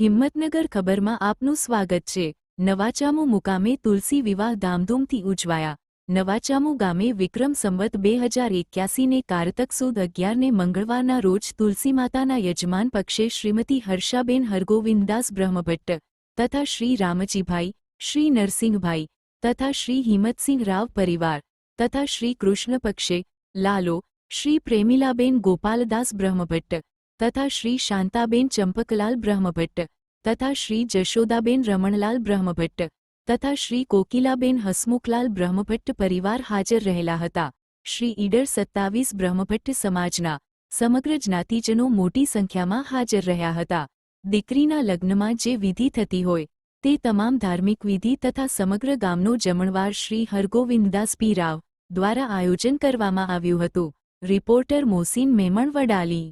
હિંમતનગર ખબરમાં આપનું સ્વાગત છે. નવાચામુ મુકામે તુલસી વિવાહ ધામધૂમથી ઉજવાયા. નવાચામુ ગામે વિક્રમ સંવત બે હજાર એક્યાસીને કારતક સુદ અગિયારને મંગળવારના રોજ તુલસી માતાના યજમાન પક્ષે શ્રીમતી હર્ષાબેન હરગોવિંદદાસ બ્રહ્મભટ્ટ તથા શ્રી રામજીભાઈ, શ્રી નરસિંહભાઈ તથા શ્રી હિંમતસિંહ રાવ પરિવાર તથા શ્રી કૃષ્ણ પક્ષે લાલો, શ્રી પ્રેમિલાબેન ગોપાલદાસ બ્રહ્મભટ્ટ તથા શ્રી શાંતાબેન ચંપકલાલ બ્રહ્મભટ્ટ તથા શ્રી જશોદાબેન રમણલાલ બ્રહ્મભટ્ટ તથા શ્રી કોકિલાબેન હસમુખલાલ બ્રહ્મભટ્ટ પરિવાર હાજર રહેલા હતા શ્રી ઈડર સત્તાવીસ બ્રહ્મભટ્ટ સમાજના સમગ્ર જ્ઞાતિજનો મોટી સંખ્યામાં હાજર રહ્યા હતા દીકરીના લગ્નમાં જે વિધિ થતી હોય તે તમામ ધાર્મિક વિધિ તથા સમગ્ર ગામનો જમણવાર શ્રી હરગોવિંદદાસ પી રાવ દ્વારા આયોજન કરવામાં આવ્યું હતું રિપોર્ટર મોસીન મેમણ વડાલી